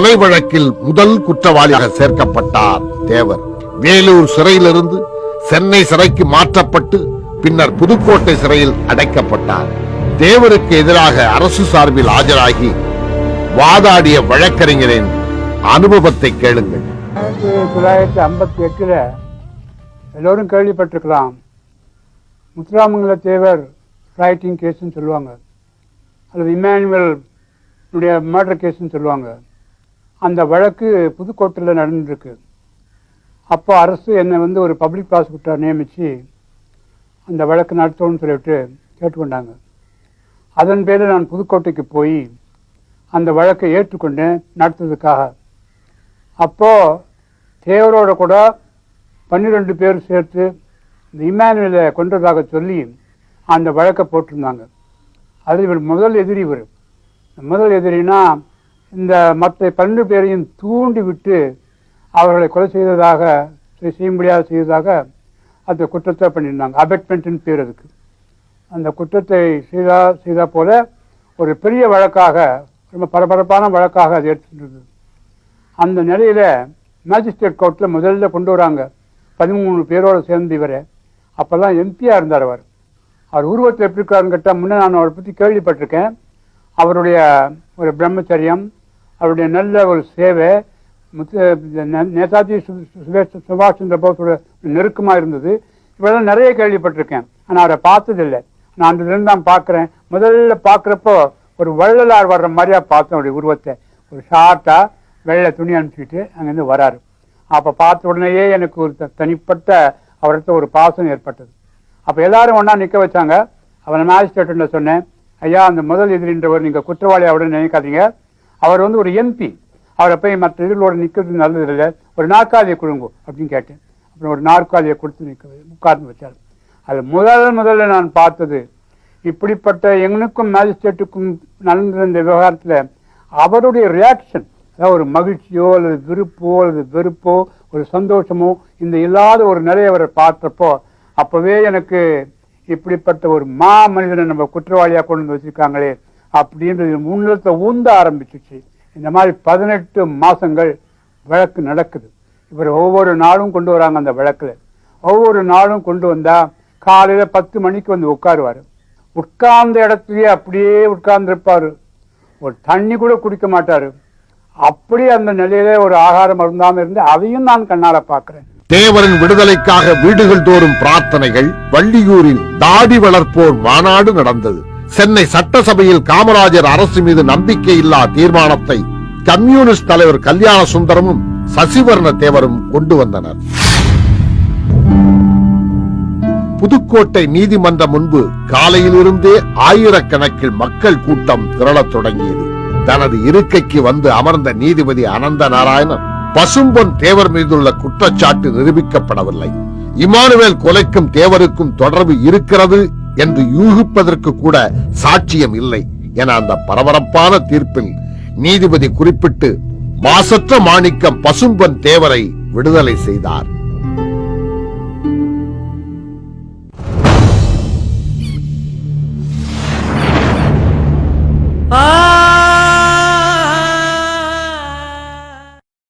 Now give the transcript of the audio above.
கொலை வழக்கில் முதல் குற்றவாளியாக சேர்க்கப்பட்டார் தேவர். வேலூர் சிறையிலிருந்து சென்னை சிறைக்கு மாற்றப்பட்டு பின்னர் புதுக்கோட்டை சிறையில் அடைக்கப்பட்டார். தேவருக்கு எதிராக அரசு சார்பில் ஆஜராகி வாதாடிய வழக்கறிஞரின் அனுபவத்தை கேளுங்கள். ஆயிரத்தி தொள்ளாயிரத்தி ஐம்பத்தி எட்டில் எல்லோரும் கேள்விப்பட்டிருக்கலாம். முத்துராமங்கல தேவர் ரைட்டிங் கேஸ்ன்னு சொல்லுவாங்க. அல்லது இமானுவல் மர்டர் கேஸ்ன்னு சொல்லுவாங்க. அந்த வழக்கு புதுக்கோட்டையில் நடந்துருக்கு. அப்போ அரசு என்னை வந்து ஒரு பப்ளிக் ப்ராசிக்யூட்டர் நியமித்து அந்த வழக்கு நடத்தணும்னு சொல்லிவிட்டு கேட்டுக்கொண்டாங்க. அதன் பேரில் நான் புதுக்கோட்டைக்கு போய் அந்த வழக்கை ஏற்றுக்கொண்டு நடத்துறதுக்காக அப்போ தேவரோட கூட பன்னிரெண்டு பேர் சேர்த்து இந்த இமானுவலை கொன்றதாக சொல்லி அந்த வழக்கை போட்டிருந்தாங்க. அது இவர் முதல் எதிரி இவர். முதல் எதிரின்னா இந்த மற்ற பன்னெண்டு பேரையும் தூண்டி விட்டு அவர்களை கொலை செய்ததாக செய்ய முடியாத செய்ததாக அந்த குற்றத்தை பண்ணியிருந்தாங்க. அபெட்மெண்ட்னு பேர் அதுக்கு. அந்த குற்றத்தை செய்தா செய்தா போல ஒரு பெரிய வழக்காக ரொம்ப பரபரப்பான வழக்காக அது எடுத்துட்டு அந்த நிலையில் மேஜிஸ்ட்ரேட் கோர்ட்டில் முதல்ல கொண்டு வராங்க. பதிமூணு பேரோடு சேர்ந்து இவரை. அப்போல்லாம் எம்பியாக இருந்தார் அவர். அவர் உருவத்தில் எப்படி இருக்காருன்னு கேட்டால் முன்னே நான் அவரை பற்றி கேள்விப்பட்டிருக்கேன். அவருடைய ஒரு பிரம்மச்சரியம் அவருடைய நல்ல ஒரு சேவை நேதாஜி சுபாஷ் சுபாஷ் சந்திர போஸோட நெருக்கமாக இருந்தது. இப்போதான் நிறைய கேள்விப்பட்டிருக்கேன். ஆனால் அவரை பார்த்ததில்லை. நான் அதுலேருந்து தான் பார்க்குறேன். முதல்ல பார்க்குறப்போ ஒரு வள்ளலார் வர்ற மாதிரியாக பார்த்தேன் அவருடைய உருவத்தை. ஒரு ஷார்ட்டாக வெள்ளை துணி அனுப்பிச்சிட்டு அங்கேருந்து வராரு. அப்போ பார்த்த உடனேயே எனக்கு ஒரு தனிப்பட்ட அவர்கிட்ட ஒரு பாசம் ஏற்பட்டது. அப்போ எல்லாரும் ஒன்றா நிற்க வச்சாங்க. அவன் மேஜிஸ்ட்ரேட்டு சொன்னேன் ஐயா அந்த முதல் எதிரின்றவர் நீங்கள் குற்றவாளியாக அவருன்னு நினைக்காதீங்க. அவர் வந்து ஒரு எம்பி அவரை போய் மற்ற எதிரிகளோட நிற்கிறது நல்லது இல்லை. ஒரு நாற்காலியை கொடுங்க அப்படின்னு கேட்டேன். அப்புறம் ஒரு நாற்காலியை கொடுத்து நிற்க உட்கார்ந்து வச்சார். அது முதல் முதல்ல நான் பார்த்தது இப்படிப்பட்ட எங்களுக்கும் மேஜிஸ்ட்ரேட்டுக்கும் நடந்திருந்த விவகாரத்தில் அவருடைய ரியாக்ஷன் அதாவது ஒரு மகிழ்ச்சியோ அல்லது விருப்போ அல்லது வெறுப்போ ஒரு சந்தோஷமோ இந்த இல்லாத ஒரு நிலையை அவரை பார்த்தப்போ அப்போவே எனக்கு இப்படிப்பட்ட ஒரு மா மனிதனை நம்ம குற்றவாளியாக கொண்டு வந்து வச்சிருக்காங்களே அப்படின்றது முன்னத்தை ஊந்த ஆரம்பிச்சிச்சு. இந்த மாதிரி பதினெட்டு மாதங்கள் வழக்கு நடக்குது. இவர் ஒவ்வொரு நாளும் கொண்டு வராங்க அந்த வழக்கில். ஒவ்வொரு நாளும் கொண்டு வந்தால் காலையில் பத்து மணிக்கு வந்து உட்காருவாரு. உட்கார்ந்த இடத்துலயே அப்படியே உட்கார்ந்துருப்பார். ஒரு தண்ணி கூட குடிக்க மாட்டார். அப்படி அந்த நிலையில ஒரு ஆகாரம் அருந்தாமல் இருந்து அதையும் நான் கண்ணால பார்க்கிறேன். தேவரின் விடுதலைக்காக வீடுகள் தோறும் பிரார்த்தனைகள் வள்ளியூரில் தாடி வளர்ப்போர் மாநாடு நடந்தது. சென்னை சட்டசபையில் காமராஜர் அரசு மீது நம்பிக்கையில்லா தீர்மானத்தை கம்யூனிஸ்ட் தலைவர் கல்யாண சுந்தரமும் சசிவர்ண தேவரும் கொண்டு வந்தனர். புதுக்கோட்டை நீதிமன்றம் முன்பு காலையிலிருந்தே ஆயிரக்கணக்கில் மக்கள் கூட்டம் திரளத் தொடங்கியது. தனது இருக்கைக்கு வந்து அமர்ந்த நீதிபதி அனந்த நாராயணன் பசும்பொன் தேவர் மீதுள்ள குற்றச்சாட்டு நிரூபிக்கப்படவில்லை. இமானுவேல் கொலைக்கும் தேவருக்கும் தொடர்பு இருக்கிறது என்று யூகிப்பதற்கு கூட சாட்சியம் இல்லை. என அந்த பரபரப்பான தீர்ப்பில் நீதிபதி குறிப்பிட்டு மாசற்ற மாணிக்கம் பசும்பன் தேவரை விடுதலை செய்தார்.